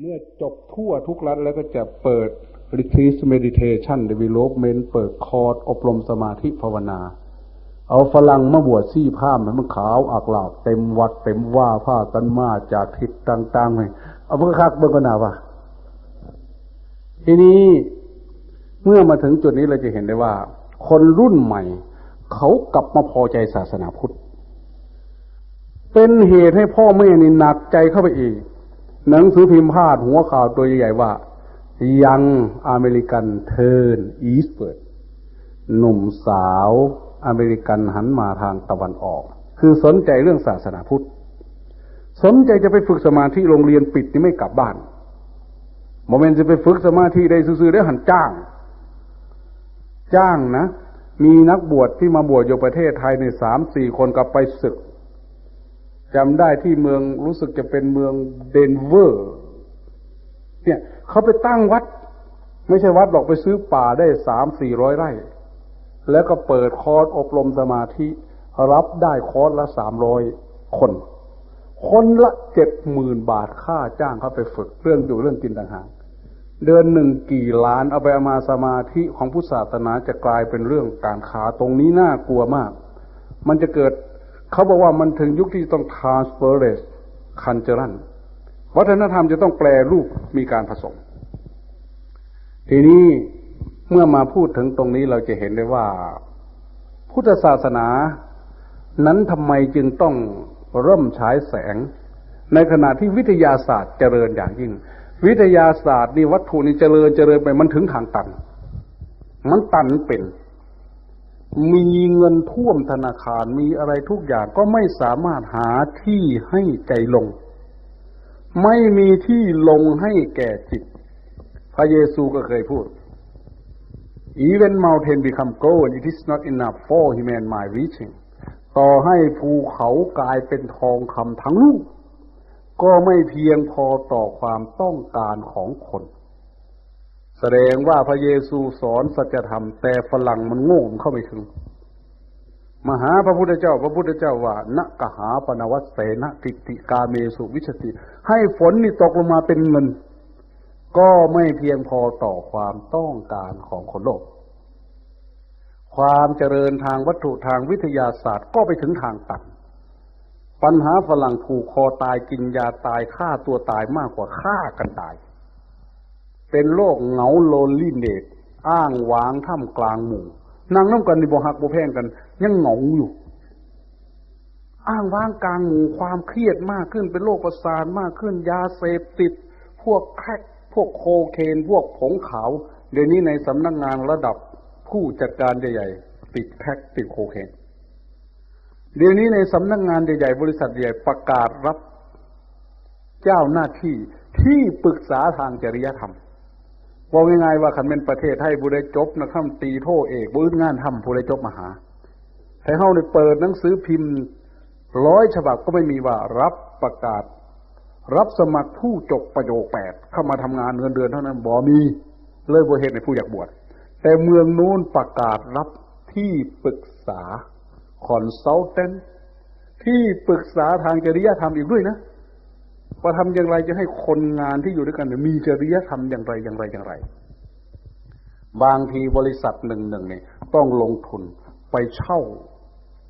เมื่อจบทั่วทุกรัฐแล้วก็จะเปิด Retreat Meditation Development เปิดคอร์สอบรมสมาธิภาวนา เอาฝรั่งมาบวชซี่ผ้ามันขาวอักหลากเต็มวัดเต็มว่าผ้ากันมาจากทิศต่างๆเลยเอาเพื่อคักเบิ่งกนาว่าทีนี้เมื่อมาถึงจุดนี้เราจะเห็นได้ว่า คนรุ่นใหม่ เขากลับมาพอใจศาสนาพุทธ เป็นเหตุให้พ่อแม่นี่หนักใจเข้าไปอีก หนังสือพิมพ์พาดหัวข่าวตัวใหญ่ๆว่า ยังอเมริกันเทิร์นอีสเปิดหนุ่มสาวอเมริกันหันมาทางตะวันออก คือสนใจเรื่องศาสนาพุทธ สนใจจะไปฝึกสมาธิโรงเรียนปิดนี่ไม่กลับบ้านโมเมนต์จะไปฝึกสมาธิได้ซื่อๆได้หันจ้าง จ้างนะ มีนักบวชที่มาบวชอยู่ประเทศไทยในสามสี่คนกลับไปศึก จำได้ที่เมืองรู้สึกจะเป็นเมืองเดนเวอร์ เนี่ยเขาไปตั้งวัด ไม่ใช่วัดหรอกไปซื้อป่าได้สามสี่ร้อยไร่ แล้วก็เปิดคอร์สอบรมสมาธิ รับได้คอร์สละสามร้อยคน คนละเจ็ดหมื่นบาทค่าจ้างเขาไปฝึกเรื่องอยู่เรื่องกินต่างหากเดือนหนึ่งกี่ล้านเอาไปเอามาสมาธิของพุทธศาสนาจะกลายเป็นเรื่องการค้าตรงนี้น่ากลัวมาก มันจะเกิด เขาบอกว่ามันถึงยุคที่ต้อง transference cultural วัฒนธรรมจะต้องแปลรูปมีการผสม ทีนี้เมื่อมาพูดถึงตรงนี้เราจะเห็นได้ว่า พุทธศาสนานั้นทำไมจึงต้องเริ่มฉายแสง ในขณะที่วิทยาศาสตร์เจริญอย่างยิ่ง วิทยาศาสตร์นี่วัตถุนี่เจริญเจริญไปมันถึงทางตัน มันตันเป็น มีเงินท่วมธนาคารมีอะไรทุกอย่างก็ไม่สามารถหาที่ให้ใจลง ไม่มีที่ลงให้แก่จิต พระเยซูก็เคยพูด Even mountain become gold it is not enough for human mind reaching ต่อให้ภูเขากลายเป็นทองคำทั้งลูก ก็ไม่เพียงพอต่อความต้องการของคน แสดงว่าพระเยซูสอนสัจธรรม แต่ฝรั่งมันโง่มันเข้าไม่ถึง มหาพระพุทธเจ้า พระพุทธเจ้าว่าณกหาปนวัตเสนติติกาเมสุวิชติ ให้ฝนนี่ตกลงมาเป็นเงิน ก็ไม่เพียงพอต่อความต้องการของคนโลก ความเจริญทางวัตถุทางวิทยาศาสตร์ก็ไปถึงทางตันปัญหาฝรั่งผูกคอตายกินยาตายฆ่าตัวตายมากกว่าฆ่ากันตาย เป็นโรคเหงาโลนลิเนตอ้างว้างท่ามกลางหมู่นางน้ำกันในบ่หักบ่แพงกัน ยังเหงาอยู่ อ้างว้างกลางหมู่ความเครียดมากขึ้นเป็นโรคประสาทมากขึ้น ยาเสพติด พวกแคกพวกโคเคนพวกผงขาว เดี๋ยวนี้ในสำนักงงานระดับผู้จัดการใหญ่ๆติดแครกติดโคเคนเดี๋ยวนี้ในสำนักงงานใหญ่ๆบริษัทใหญ่ประกาศรับ เจ้าหน้าที่ที่ปรึกษาทางจริยธรรม ว่าง่ายๆว่าคันเป็นประเทศให้ผู้ใดจบนะครับตีโทเอกบุญงานทำผู้ใดจบมหาแต่เฮาได้เปิดหนังสือพิมพ์ร้อยฉบับก็ไม่มีว่ารับประกาศ รับสมัครผู้จบประโยคแปดเข้ามาทำงานเงินเดือนเท่านั้นบ่มี เลยบ่เหตุในผู้อยากบวชแต่เมืองนู้นประกาศรับที่ปรึกษาคอนซัลเทนที่ปรึกษาทางจริยธรรมอีกด้วยนะ ว่าทำอย่างไรจะให้คนงานที่อยู่ด้วยกันมีจริยธรรมอย่างไรอย่างไรอย่างไร บางทีบริษัทหนึ่งหนึ่งเนี่ยต้องลงทุนไปเช่า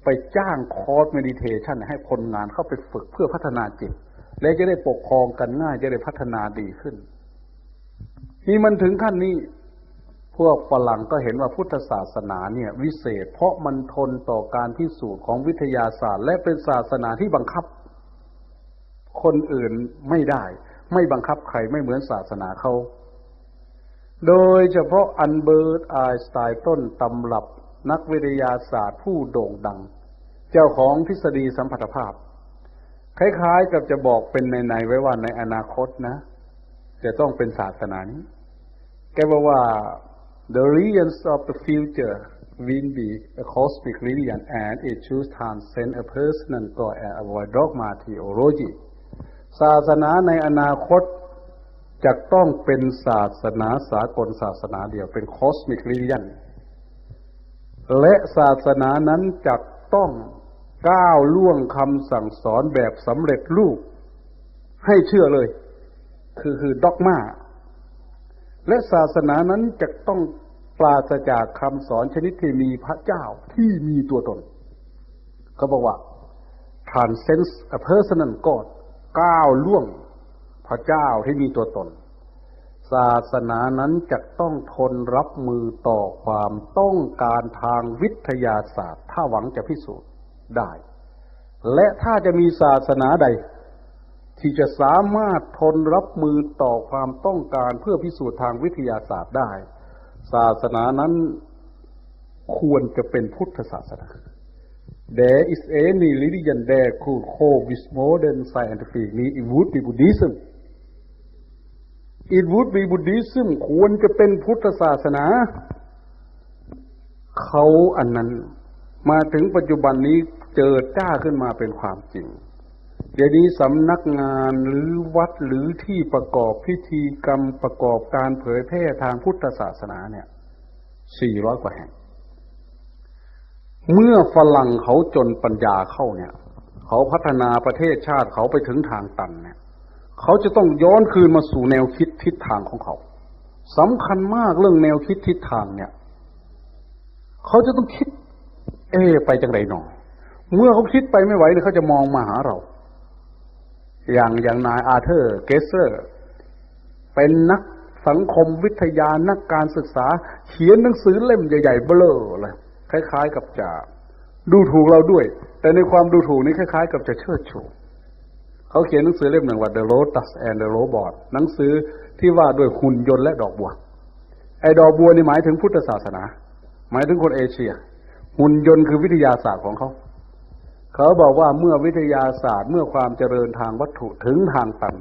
ไปจ้างคอร์สเมดิเทชันให้คนงานเข้าไปฝึกเพื่อพัฒนาจิต และจะได้ปกครองกันง่ายจะได้พัฒนาดีขึ้นนี่มันถึงขั้นนี้พวกฝรั่งก็เห็นว่าพุทธศาสนาเนี่ย วิเศษ เพราะมันทนต่อการพิสูจน์ของวิทยาศาสตร์ และเป็นศาสนาที่บังคับ คนอื่นไม่ได้ ไม่บังคับใครไม่เหมือนศาสนาเขา โดยเฉพาะอันเบิร์ตไอน์สไตน์ต้นตำรับนักวิทยาศาสตร์ผู้โด่งดัง เจ้าของทฤษฎีสัมพัทธภาพ คล้ายๆกับจะบอกเป็นในๆไว้ว่าในอนาคตนะ จะต้องเป็นศาสนานี้ แกบอกว่า the religions of the future will be a cosmic religion and it should transcend a personal God and avoid dogma theology ศาสนาในอนาคตจะต้องเป็นศาสนาสากลศาสนาเดียวเป็นคอสมิกริยันและศาสนานั้นจะต้องก้าวล่วงคำสั่งสอนแบบสำเร็จรูป ให้เชื่อเลย คือคือด็อกมาและศาสนานั้นจะต้องปราศจากคำสอนชนิดที่มีพระเจ้าที่มีตัวตนเขาบอกว่า transcends a personal God ก้าวล่วงพระเจ้าที่มีตัวตน ศาสนานั้นจะต้องทนรับมือต่อความต้องการทางวิทยาศาสตร์ ถ้าหวังจะพิสูจน์ได้ และถ้าจะมีศาสนาใด ที่จะสามารถทนรับมือต่อความต้องการเพื่อพิสูจน์ทางวิทยาศาสตร์ได้ ศาสนานั้นควรจะเป็นพุทธศาสนา There is any religion that could cope with modern scientific need it would be Buddhism it would be Buddhism ควรจะเป็นพุทธศาสนา เขาอันนั้น มาถึงปัจจุบันนี้เจอจ้าขึ้นมาเป็นความจริง เดี๋ยวนี้สำนักงานหรือวัดหรือที่ประกอบพิธีกรรมประกอบการเผยแพร่ทางพุทธศาสนาเนี่ยสี่ร้อยกว่าแห่ง เมื่อฝรั่งเขาจนปัญญาเข้าเนี่ย เขาพัฒนาประเทศชาติเขาไปถึงทางตันเนี่ย เขาจะต้องย้อนคืนมาสู่แนวคิดทิศทางของเขาสำคัญมากเรื่องแนวคิดทิศทางเนี่ย เขาจะต้องคิด เอ๊ไปจังไรหนอเมื่อเขาคิดไปไม่ไหวเนี่ยเขาจะมองมาหาเรา อย่างอย่างนายอาเธอร์ เกสเซอร์ เป็นนักสังคมวิทยานักการศึกษา เขียนหนังสือเล่มใหญ่ๆเบ้อเลย คล้ายๆกับจะดูถูกเราด้วย แต่ในความดูถูกนี้คล้ายๆ กับจะเชิดชูเขาเขียนหนังสือเล่มหนึ่งว่า The Lotus and the Robot หนังสือที่ว่าด้วยหุ่นยนต์และดอกบัว ไอ้ดอกบัวนี่หมายถึงพุทธศาสนา หมายถึงคนเอเชีย หุ่นยนต์คือวิทยาศาสตร์ของเขา เขาบอกว่าเมื่อวิทยาศาสตร์เมื่อความเจริญทางวัตถุถึงทางตัน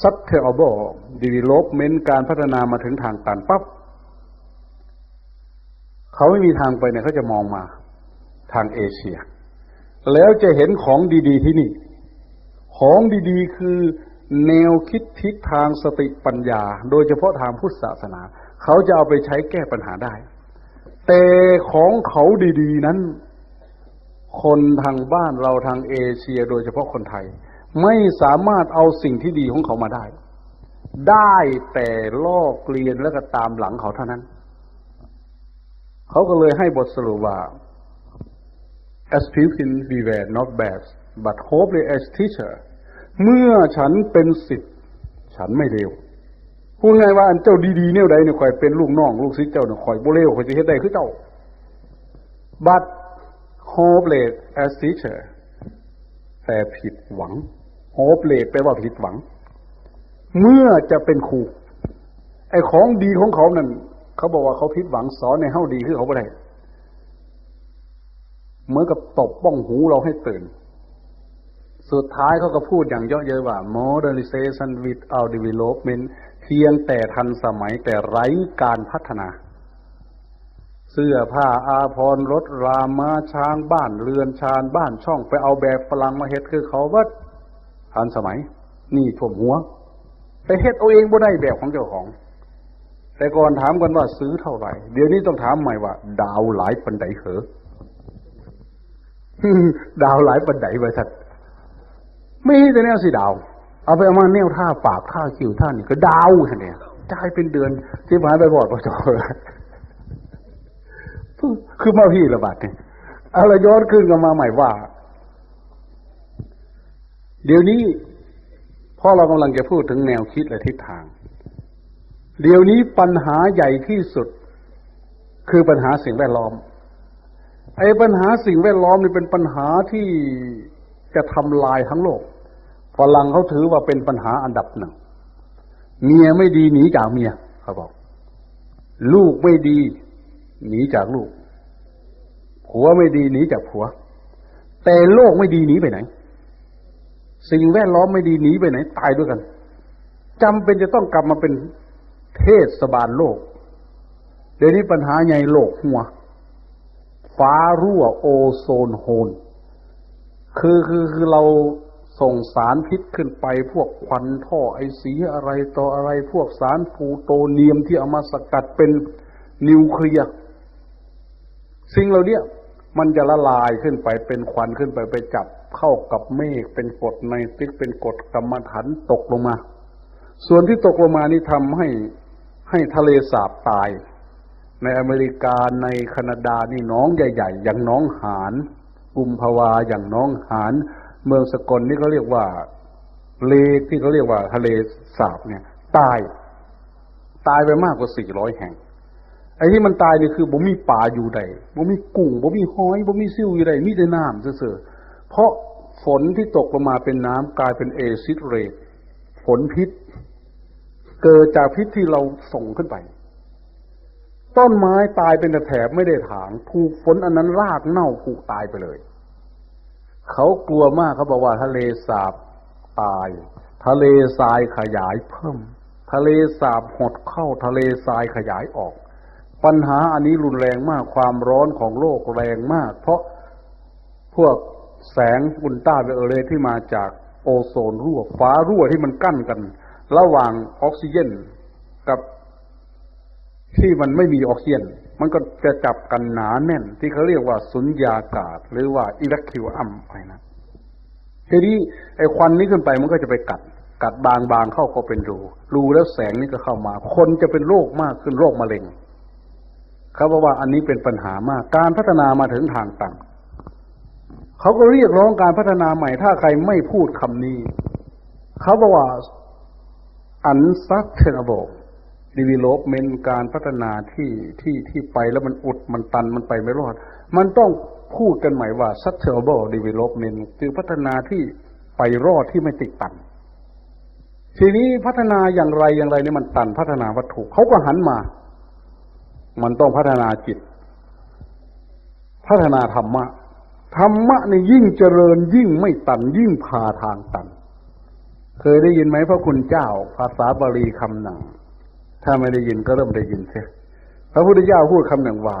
sustainable development การพัฒนามาถึงทางตันปั๊บ เขาไม่มีทางไปเนี่ยเขาจะมองมาทางเอเชีย แล้วจะเห็นของดี ๆ ที่นี่ ของดีๆ คือแนวคิดทิศทางสติปัญญา โดยเฉพาะทางพุทธศาสนา เขาจะเอาไปใช้แก้ปัญหาได้ แต่ของเขาดีๆนั้น คนทางบ้านเราทางเอเชีย โดยเฉพาะคนไทย ไม่สามารถเอาสิ่งที่ดีของเขามาได้ ได้แต่ลอกเลียนแล้วก็ตามหลังเขาเท่านั้น เขาก็เลยให้บทสรุปว่า as pupil we were not bad but hopefully as teacher เมื่อฉันเป็นสิทธิ์ฉันไม่เลวพูดง่ายว่าอันเจ้าดีๆเนี่ยใดเนี่ยคอยเป็นลูกน้องลูกศิษย์เจ้าเนี่ยคอยโบเลวคอยจะเฮ็ดได้คือเจ้า but hopeless as teacher แต่ผิดหวัง hopeless แปลว่าผิดหวัง เมื่อจะเป็นครูไอ้ของดีของเขานั่น เขาบอกว่าเขาผิดหวังสอนในเฮ้าดีคือเขาไม่ได้เหมือนกับตบป้องหูเราให้ตื่น สุดท้ายเขาก็พูดอย่างเยอะเย้ยว่า modernization without development เพียงแต่ทันสมัยแต่ไร้การพัฒนา เสื้อผ้าอาภรณ์รถรามาช้างบ้านเรือนชานบ้านช่องไปเอาแบบฝรั่งมาเฮ็ดคือเขาว่าทันสมัย นี่ท่วมหัว ไปเฮ็ดเอาเองบ่ได้แบบของเจ้าของ แต่ก่อนถามกันว่าซื้อเท่าไหร่ เดี๋ยวนี้ต้องถามใหม่ว่า ดาวหลายปันไดเหรอดาวหลายปันไดไว้สัตว์ไม่แต่แนวสิดาว เอาไปเอามาแนวท่าปากท่าคิวท่านี่ก็ดาวเนี่ยจ่ายเป็นเดือนที่หายไปบอดก็จอคือมาพี่ระบาดเนี่ยอะไรย้อนขึ้นกันมาใหม่ว่า เดี๋ยวนี้พ่อเรากำลังจะพูดถึงแนวคิดและทิศทาง เดี๋ยวนี้ปัญหาใหญ่ที่สุด คือปัญหาสิ่งแวดล้อม ไอ้ปัญหาสิ่งแวดล้อมนี่เป็นปัญหาที่จะทำลายทั้งโลกฝรั่งเขาถือว่าเป็นปัญหาอันดับหนึ่งเมียไม่ดีหนีจากเมียเขาบอก ลูกไม่ดี หนีจากลูกผัวไม่ดีหนีจากผัว แต่โลกไม่ดีหนีไปไหน สิ่งแวดล้อมไม่ดีหนีไปไหน ตายด้วยกันจำเป็นจะต้องกลับมาเป็น เทศบาลโลก เดี๋ยวนี้ปัญหาใหญ่โลกหัว ฟ้ารั่วโอโซนโฮนคือคือคือเราส่งสารพิษขึ้นไปพวกควันท่อไอสีอะไรต่ออะไรพวกสารฟูโตเนียมที่เอามาสกัดเป็นนิวเคลียร์สิ่งเหล่านี้มันจะละลายขึ้นไปเป็นควันขึ้นไปไปจับเข้ากับเมฆเป็นกรดไนตริกเป็นกรดกรรมฐานตกลงมา ส่วนที่ตกลงมานี่ทำให้ ให้ทะเลสาบตาย ในอเมริกาในแคนาดานี่น้องใหญ่ ๆ อย่างน้องหานกุมภาวาอย่างน้องหานเมืองสกลนี่เขาเรียกว่าเลที่เขาเรียกว่าทะเลสาบเนี่ย ตาย ตายไปมากกว่าสี่ร้อยแห่งไอ้ที่มันตายนี่คือบ่มีป่าอยู่ใดบ่มีกุ้งบ่มีหอยบ่มีซิวอยู่ใดมีแต่น้ำเสื่อเพราะฝนที่ตกลงมาเป็นน้ำกลายเป็นเอซิดเรทฝนพิษ เกิดจากพิษที่เราส่งขึ้นไป ต้นไม้ตายเป็นแถบไม่ได้ถาง ถูกฝนอันนั้นรากเน่าผูกตายไปเลย เขากลัวมากเขาบอกว่า ทะเลสาบตาย ทะเลทรายขยายเพิ่ม ทะเลสาบหดเข้าทะเลทรายขยายออก ปัญหาอันนี้รุนแรงมากความร้อนของโลกแรงมาก เพราะพวกแสงอุลตราไวโอเลตที่มาจากโอโซนรั่วฟ้ารั่วที่มันกั้นกัน ระหว่างออกซิเจนกับที่มันไม่มีออกซิเจนมันก็จะจับกันหนาแน่น ที่เขาเรียกว่าสุญญากาศ หรือว่าอิเล็กคิวอัมไปนะทีนี้ไอ้ควันนี้ขึ้นไปมันก็จะไปกัด กัดบางบาเข้าก็เป็นรูรูแล้วแสงนี่ก็เข้ามา คนจะเป็นโรคมากขึ้นโรคมะเร็งเขาบอกว่าอันนี้เป็นปัญหามาก การพัฒนามาถึงทางตันเขาก็เรียกร้องการพัฒนาใหม่ ถ้าใครไม่พูดคำนี้เขาบอกว่า unsustainable development การพัฒนาที่ที่ที่ไปแล้วมันอุดมันตันมันไปไม่รอด มันต้องพูดกันใหม่ว่า sustainable development คือพัฒนาที่ไปรอดที่ไม่ติดตัน ทีนี้พัฒนาอย่างไรอย่างไรเนี่ยมันตันพัฒนาวัตถุเขาก็หันมา มันต้องพัฒนาจิต พัฒนาธรรมะธรรมะในยิ่งเจริญยิ่งไม่ตันยิ่งพาทางตัน เคยได้ยินไหมพระคุณเจ้า ภาษาบาลีคำหนึ่ง ถ้าไม่ได้ยินก็เริ่มได้ยินเสียพระพุทธเจ้าพูดคำหนึ่งว่า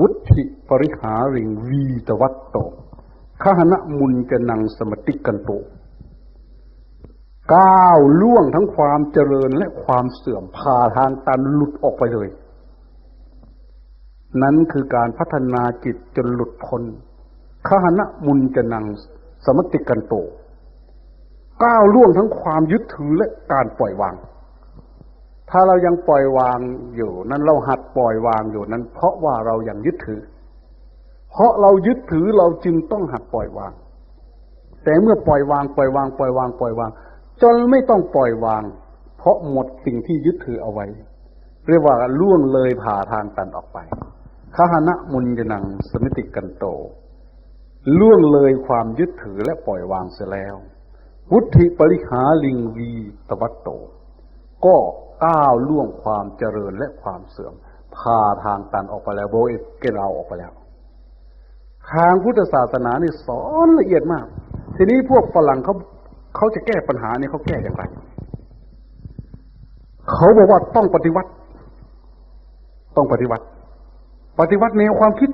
วุธิปริหาริงวีตวัตโตขหณะมุนจะนังสมติกันโตก้าวล่วงทั้งความเจริญและความเสื่อมพาทางตันหลุดออกไปเลย นั้นคือการพัฒนาจิตจนหลุดพ้นขหณะมุนจะนังสมติกันโต ก้าวล่วงทั้งความยึดถือและการปล่อยวาง ถ้าเรายังปล่อยวางอยู่ นั้นเราหัดปล่อยวางอยู่นั้น เพราะว่าเรายังยึดถือ เพราะเรายึดถือเราจึงต้องหัดปล่อยวาง แต่เมื่อปล่อยวางปล่อยวาง ปล่อยวาง ปล่อยวาง จนไม่ต้องปล่อยวาง เพราะหมดสิ่งที่ยึดถือเอาไว้ เรียกว่าล่วงเลยผ่าทางตันออกไปขหณะมุนยนังสมิติกันโต ล่วงเลยความยึดถือและปล่อยวางเสียแล้ว วุธิปริหาลิงวีตวัตโต ก็ก้าวล่วงความเจริญและความเสื่อมพาทางตันออกไปแล้วโบเอเกเราออกไปแล้ว ทางพุทธศาสนานี่สอนละเอียดมาก ทีนี้พวกฝรั่งเขาเขาจะแก้ปัญหานี้เขาแก้อย่างไร เขาบอกว่าต้องปฏิวัติ ต้องปฏิวัติ ปฏิวัติแนวความคิด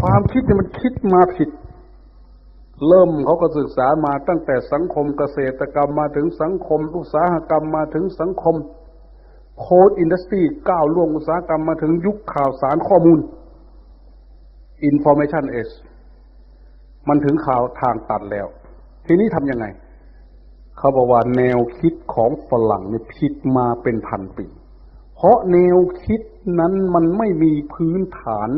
ความคิดเนี่ยมันคิดมาผิด เริ่มเขาก็ศึกษามาตั้งแต่สังคมเกษตรกรรมมาถึงสังคม อุตสาหกรรมมาถึงสังคม โค้ดอินดัสทรีก้าวล่วงอุตสาหกรรมมาถึงยุคข่าวสารข้อมูล Information Age มันถึงข่าวทางตัดแล้ว ทีนี้ทำยังไง เขาบอกว่าแนวคิดของฝรั่งเนี่ยผิดมาเป็นพันปี เพราะแนวคิดนั้นมันไม่มีพื้นฐาน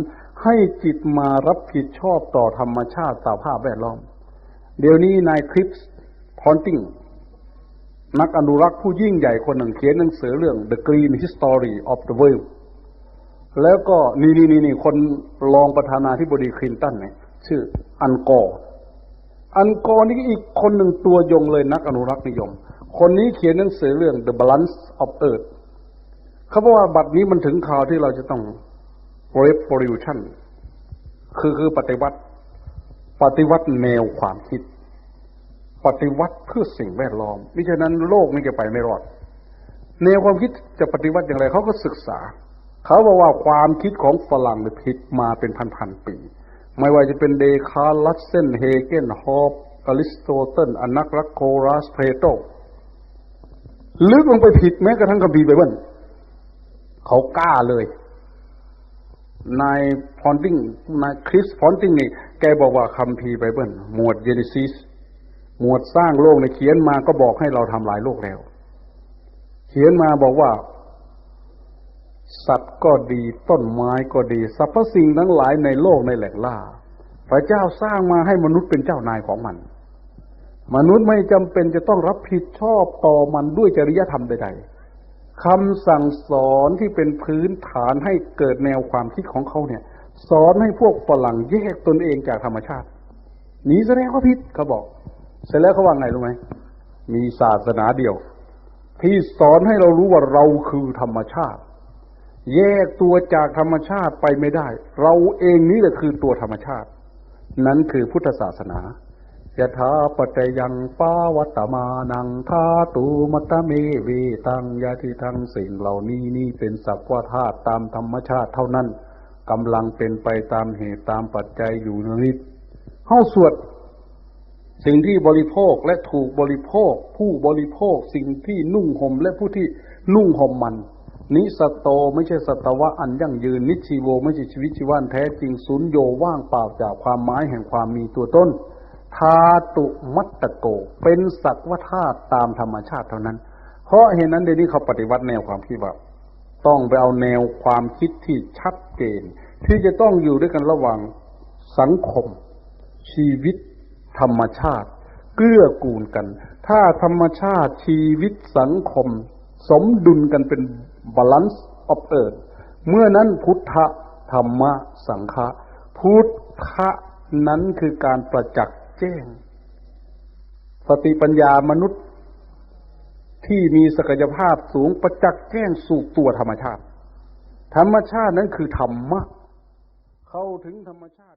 ให้จิตมารับผิดชอบต่อธรรมชาติสภาพแวดล้อม เดี๋ยวนี้นายคริปส์พอนติงนักอนุรักษ์ผู้ยิ่งใหญ่คนหนึ่งเขียนหนังสือเรื่อง The Green History of the World แล้วก็นี่นี่นี่นี่คนรองประธานาธิบดีคลินตันเนี่ยชื่ออันกอร์อันกอร์นี่อีกคนหนึ่งตัวยงเลยนักอนุรักษ์นิยม คนนี้เขียนหนังสือเรื่อง The Balance of Earth เขาบอกว่าบัดนี้มันถึงข่าวที่เราจะต้อง revolution คือคือปฏิวัติ ปฏิวัติแนวความคิด ปฏิวัติเพื่อสิ่งแวดล้อมมิฉะนั้นโลกนี้จะไปไม่รอด แนวความคิดจะปฏิวัติอย่างไรเขาก็ศึกษา เขาบอกว่าความคิดของฝรั่งเนี่ยผิดมาเป็นพันๆปี ไม่ว่าจะเป็นเดคาร์ลัสเซนเฮเกนฮอบอริสโตเติลอนักรักโครัสเพโตลึกลงไปผิดแม้กระทั่งคัมภีร์ไบเบิลเขากล้าเลย นายพอนติงนายคริสพอนติงนี่แกบอกว่าคัมภีร์ไบเบิลหมวดเจเนซิสหมวดสร้างโลกในเขียนมาก็บอกให้เราทำลายโลกแล้ว เขียนมาบอกว่า สัตว์ก็ดีต้นไม้ก็ดีสรรพสิ่งทั้งหลายในโลกในแหล่งล่า พระเจ้าสร้างมาให้มนุษย์เป็นเจ้านายของมัน มนุษย์ไม่จำเป็นจะต้องรับผิดชอบต่อมันด้วยจริยธรรมใดๆ คำสั่งสอนที่เป็นพื้นฐานให้เกิดแนวความคิดของเขาเนี่ย สอนให้พวกฝรั่งแยกตนเองจากธรรมชาติหนีแสดงว่าผิดเขาบอก เสร็จแล้วเขาว่าไงรู้ไหมมีศาสนาเดียว ที่สอนให้เรารู้ว่าเราคือธรรมชาติ แยกตัวจากธรรมชาติไปไม่ได้ เราเองนี่แหละคือตัวธรรมชาติ นั้นคือพุทธศาสนา ยะถาปเตยังปาวัตมานังธาตูมัตเมเวตังยาทิทั้งสิ่งเหล่านี้นี่เป็นสักว่าธาตุตามธรรมชาติเท่านั้นกำลังเป็นไปตามเหตุตามปัจจัยอยู่นิดเฮ้าสวด สิ่งที่บริโภคและถูกบริโภค ผู้บริโภคสิ่งที่นุ่งห่มและผู้ที่นุ่งห่มมันนิสตโตไม่ใช่สตวะอันยั่งยืน นิชีโวไม่ใช่ชีวิตชีวานแท้จริงศูนย์โยว่างเปล่าจากความหมายแห่งความมีตัวต้น ธาตุมัตตโก เป็นสักว่าธาตุตามธรรมชาติเท่านั้น เพราะเหตุนั้นเดี๋ยวนี้เขาปฏิวัติแนวความคิดว่าต้องไปเอาแนวความคิดที่ชัดเจน ที่จะต้องอยู่ด้วยกันระหว่างสังคม ชีวิต ธรรมชาติเกื้อกูลกัน ถ้าธรรมชาติชีวิตสังคม สมดุลกันเป็น balance of earth เมื่อนั้นพุทธธรรมะสังฆะพุทธะนั้นคือการประจักษ์ แจ้ง สติปัญญามนุษย์ที่มีศักยภาพสูงประจักษ์แจ้งสู่ตัวธรรมชาติ ธรรมชาตินั้นคือธรรมะ เข้าถึงธรรมชาติ